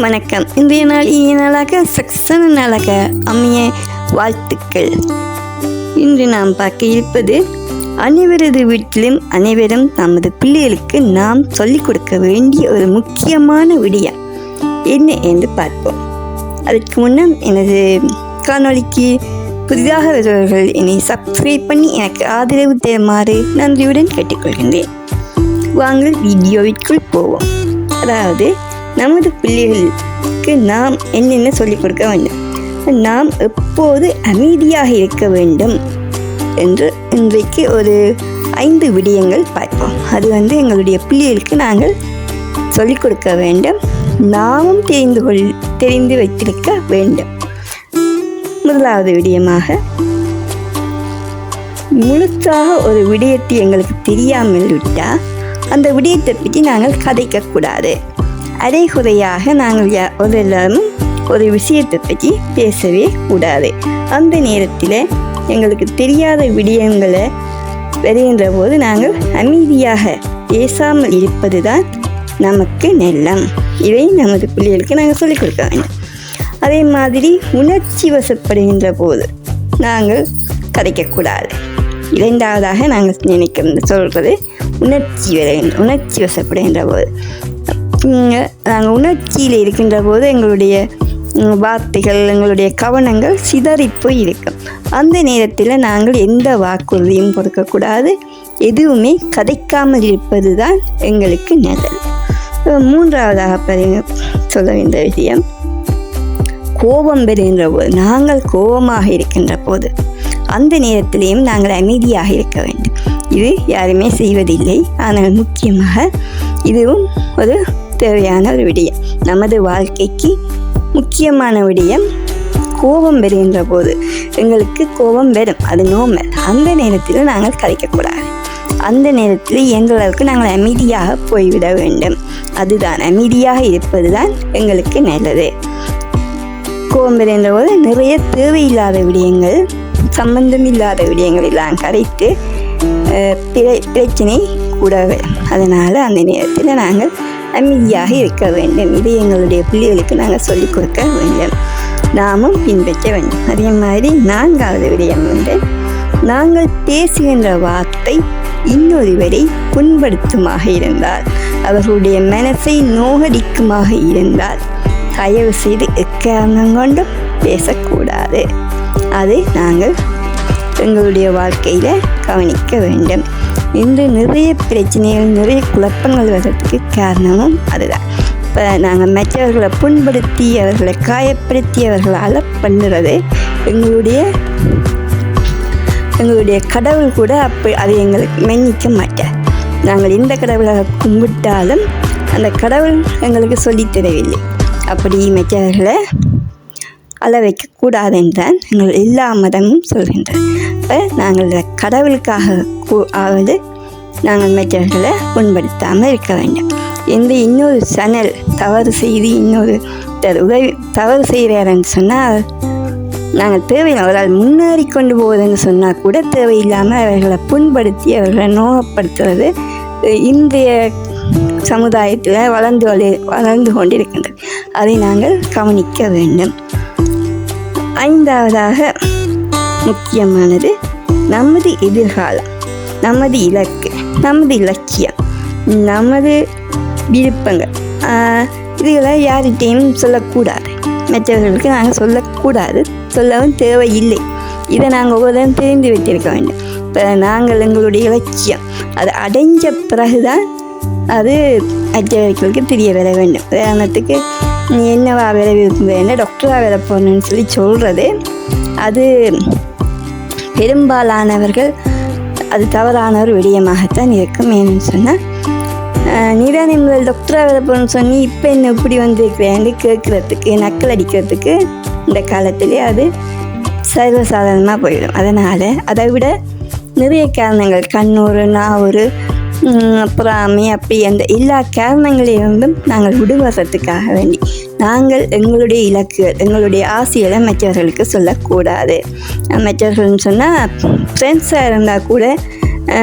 வணக்கம். இன்றைய நாள் இனிய நாளாக சக்சன நாளாக அமைய வாழ்த்துக்கள். இன்று நாம் பார்க்க இருப்பது அனைவரது வீட்டிலும் அனைவரும் நமது பிள்ளைகளுக்கு நாம் சொல்லிக் கொடுக்க வேண்டிய ஒரு முக்கியமான விடயம் என்ன என்று பார்ப்போம். அதற்கு முன்னம் எனது காணொளிக்கு புதிதாக வருபவர்கள் என்னை சப்ஸ்கிரைப் பண்ணி எனக்கு ஆதரவு தருமாறு நன்றியுடன் கேட்டுக்கொள்கின்றேன். வாங்கள் வீடியோவிற்குள் போவோம். அதாவது நமது பிள்ளைகளுக்கு நாம் என்னென்ன சொல்லிக் கொடுக்க வேண்டும்? நாம் எப்போது அமைதியாக இருக்க வேண்டும்? என்று இன்றைக்கு ஒரு ஐந்து விடயங்கள் பார்ப்போம். அது வந்து எங்களுடைய பிள்ளைகளுக்கு நாங்கள் சொல்லிக் கொடுக்க வேண்டும். நாமும் தெரிந்து கொள் தெரிந்து வைத்திருக்க வேண்டும். முதலாவது விடயமாக முழுசாக ஒரு விடயத்தை எங்களுக்கு தெரியாமல் விட்டால் அந்த விடயத்தை பற்றி நாங்கள் கதைக்கக்கூடாது அரைகுறையாக நாங்கள் யா- ஒரு எல்லாரும் ஒரு விஷயத்தை பற்றி பேசவே கூடாது. அந்த நேரத்தில் எங்களுக்கு தெரியாத விடயங்களை வருகின்ற போது நாங்கள் அமைதியாக பேசாமல் இருப்பது தான் நமக்கு நெல்லம். இதை நமது பிள்ளைகளுக்கு நாங்கள் சொல்லிக் கொடுக்க வேண்டும். அதே மாதிரி உணர்ச்சி வசப்படுகின்ற போது நாங்கள் கதைக்கக்கூடாது. இரண்டாவதாக நாங்கள் நினைக்கிறது சொல்கிறது உணர்ச்சி வர உணர்ச்சி வசப்படுகின்ற போது நாங்கள் உணர்ச்சியில் இருக்கின்ற போது எங்களுடைய வார்த்தைகள் எங்களுடைய கவனங்கள் சிதறி போய் இருக்கும். அந்த நேரத்தில் நாங்கள் எந்த வாக்குறுதியும் கொடுக்கக்கூடாது எதுவுமே கதைக்காமல் இருப்பது தான் எங்களுக்கு நல்லது மூன்றாவதாக பதிவு சொல்ல வேண்டிய விஷயம். கோபம் பெறுகின்ற போது நாங்கள் கோபமாக இருக்கின்ற போது அந்த நேரத்திலேயும் நாங்கள் அமைதியாக இருக்க வேண்டும். இது யாருமே செய்வதில்லை. ஆனால் முக்கியமாக இதுவும் ஒரு தேவையான ஒரு விடயம். நமது வாழ்க்கைக்கு முக்கியமான விடயம் கோபம் வருகின்ற போது. எங்களுக்கு கோபம் வரும். அது நோமல் அந்த நேரத்தில் நாங்கள் கலைக்கக்கூடாது. அந்த நேரத்தில் எங்களுக்கு நாங்கள் அமைதியாக போய்விட வேண்டும். அதுதான் அமைதியாக இருப்பது தான் எங்களுக்கு நல்லது. கோபம் பெறுகின்ற போது நிறைய தேவையில்லாத விடயங்கள் சம்பந்தமில்லாத விடயங்கள் எல்லாம் கரைத்து அஹ், பிர- பிரச்சனை கூட அதனால் அந்த நேரத்தில் நாங்கள் அமைதியாக இருக்க வேண்டும். இது எங்களுடைய பிள்ளைகளுக்கு நாங்கள் சொல்லிக் கொடுக்க வேண்டும். நாமும் பின்பற்ற வேண்டும். அதே மாதிரி நான்காவது விடயம் வந்து நாங்கள் பேசுகின்ற வார்த்தை இன்னொருவரை புண்படுத்துமாக இருந்தால் அவர்களுடைய மனசை நோகடிக்குமாக இருந்தால் தயவு செய்து எக்காரணம் கொண்டும் பேசக்கூடாது. அது நாங்கள் எங்களுடைய வாழ்க்கையில் கவனிக்க வேண்டும். இன்று நிறைய பிரச்சனைகள் நிறைய குழப்பங்கள் வர்றதுக்கு காரணமும் அதுதான். இப்போ நாங்கள் மற்றவர்களை புண்படுத்தி அவர்களை காயப்படுத்தி அவர்களால் பண்ணுறது எங்களுடைய எங்களுடைய கடவுள் கூட அப்போ அதை எங்களுக்கு மன்னிக்க மாட்டார். நாங்கள் எந்த கடவுளை கும்பிட்டாலும் அந்த கடவுள் எங்களுக்கு சொல்லித் தரவில்லை. அப்படி மற்றவர்களை அள வைக்கக்கூடாது என்றால் எங்கள் எல்லா மதமும் சொல்கின்றது இப்போ நாங்கள் கடவுளுக்காக கூ- ஆவது நாங்கள் மற்றவர்களை புண்படுத்தாமல் இருக்க வேண்டும். எந்த இன்னொரு சனல் தவறு செய்து இன்னொரு உதவி தவறு செய்கிறாருன்னு சொன்னால் நாங்கள் தேவையில்லை. அவரால் முன்னேறி கொண்டு போவதுன்னு சொன்னால் கூட தேவையில்லாமல் அவர்களை புண்படுத்தி அவர்களை நோகப்படுத்துவது இந்திய சமுதாயத்தில் வளர்ந்து வளர்ந்து கொண்டிருக்கின்றது. அதை நாங்கள் கவனிக்க வேண்டும். ஐந்தாவதாக முக்கியமானது நமது எதிர்காலம் நமது இலக்கு நமது இலக்கியம் நமது விருப்பங்கள். இதுகளை யார்கிட்டையும் சொல்லக்கூடாது. மற்றவர்களுக்கு நாங்கள் சொல்லக்கூடாது. சொல்லவும் தேவையில்லை. இதை நாங்கள் ஒவ்வொருத்தரும் தெரிந்து வைத்திருக்க வேண்டும். இப்போ நாங்கள் எங்களுடைய இலக்கியம். அது அடைஞ்ச பிறகுதான் அது மற்றவர்களுக்கு தெரிய வர வேண்டும். உதாரணத்துக்கு நீ என்னவா வேற என்ன டாக்டராக வேலை போகணுன்னு சொல்லி சொல்கிறது அது பெரும்பாலானவர்கள் அது தவறான ஒரு விடயமாகத்தான் இருக்கும் ஏன்னு சொன்னால் நீதான் முதல் டாக்டராக வேலை போகணும்னு சொன்னி இப்போ என்ன இப்படி வந்திருக்கிறேன்னு கேட்குறதுக்கு நக்கல் அடிக்கிறதுக்கு இந்த காலத்திலே அது சர்வசாதாரணமாக போயிடும். அதனால் அதை விட நிறைய காரணங்கள் கண்ணூர் நாவூர் பொறாமை அப்படி அந்த எல்லா காரணங்களிலிருந்தும் நாங்கள் விடுவதற்காக வேண்டி நாங்கள் எங்களுடைய இலக்குகள் எங்களுடைய ஆசைகளை மற்றவர்களுக்கு சொல்லக்கூடாது. மற்றவர்கள்னு சொன்னால் ஃப்ரெண்ட்ஸாக இருந்தால் கூட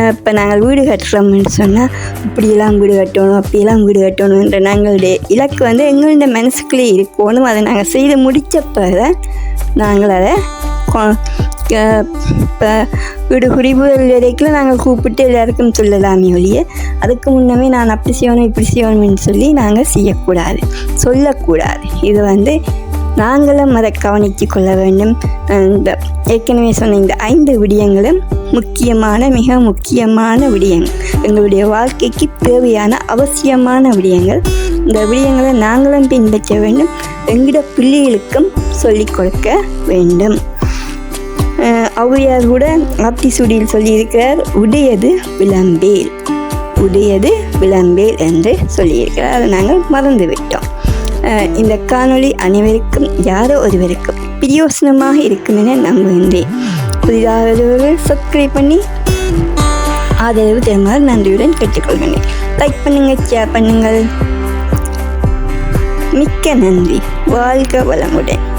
இப்போ நாங்கள் வீடு கட்டுறோம்னு சொன்னால் இப்படியெல்லாம் வீடு கட்டணும் அப்படியெல்லாம் வீடு கட்டணுன்ற நாங்களுடைய இலக்கு வந்து எங்களுடைய மனசுக்குள்ளே இருக்கணும் அதை நாங்கள் செய்து முடித்த பிறகு நாங்கள் அதை இப்போ வீடு குறிப்புகள் வரைக்கும் நாங்கள் கூப்பிட்டு எல்லாருக்கும் சொல்லலாமே ஒழிய அதுக்கு முன்னமே நான் அப்படி செய்யணும் இப்படி செய்யணும்னு சொல்லி நாங்கள் செய்யக்கூடாது சொல்லக்கூடாது. இது வந்து நாங்களும் அதை கவனித்து கொள்ள வேண்டும். இந்த ஏற்கனவே சொன்ன இந்த ஐந்து விடயங்களும் முக்கியமான மிக முக்கியமான விடயங்கள். எங்களுடைய வாழ்க்கைக்கு தேவையான அவசியமான விடயங்கள். இந்த விடயங்களை நாங்களும் பின்பற்ற வேண்டும். எங்களோட பிள்ளைகளுக்கும் சொல்லிக் கொடுக்க வேண்டும். அஹ் ஔவையார் கூட ஆத்திசூடியில் சொல்லியிருக்கிறார் உடையது விளம்பேல். உடையது விளம்பேல் என்று சொல்லியிருக்கிறார். அதை நாங்கள் மறந்துவிட்டோம். இந்த காணொளி அனைவருக்கும் யாரோ ஒருவருக்கும் பிரயோசனமாக இருக்கும் என நம்புகின்றேன். புதிதாக சப்ஸ்கிரைப் பண்ணி ஆதரவு தருமாறு நன்றியுடன் கேட்டுக்கொள்கின்றேன். லைக் பண்ணுங்கள் ஷேர் பண்ணுங்கள். மிக்க நன்றி. வாழ்க வளமுடன்.